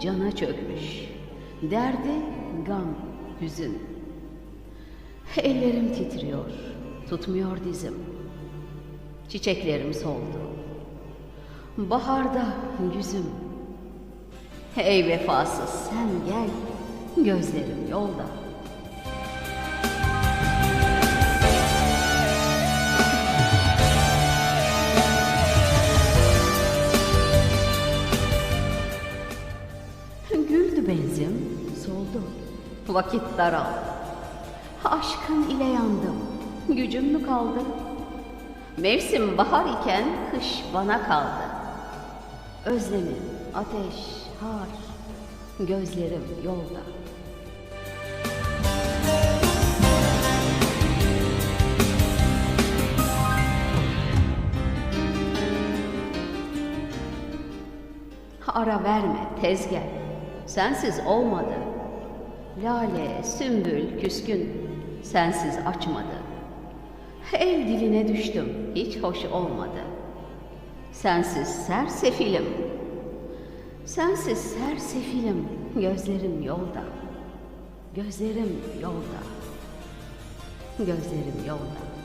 cana çökmüş. Derdi gam, hüzün. Ellerim titriyor, tutmuyor dizim. Çiçeklerim soldu. Baharda yüzüm. Ey vefasız sen gel, gözlerim yolda. Benzim, soldu. Vakit daraldı. Aşkın ile yandım. Gücüm mü kaldı? Mevsim bahar iken kış bana kaldı. Özlemim, ateş, har, gözlerim yolda. Ara verme, tez gel. Sensiz olmadı. Lale, sümbül, küskün. Sensiz açmadı. El diline düştüm, hiç hoş olmadı. Sensiz sersefilim. Sensiz sersefilim, gözlerim yolda. Gözlerim yolda. Gözlerim yolda.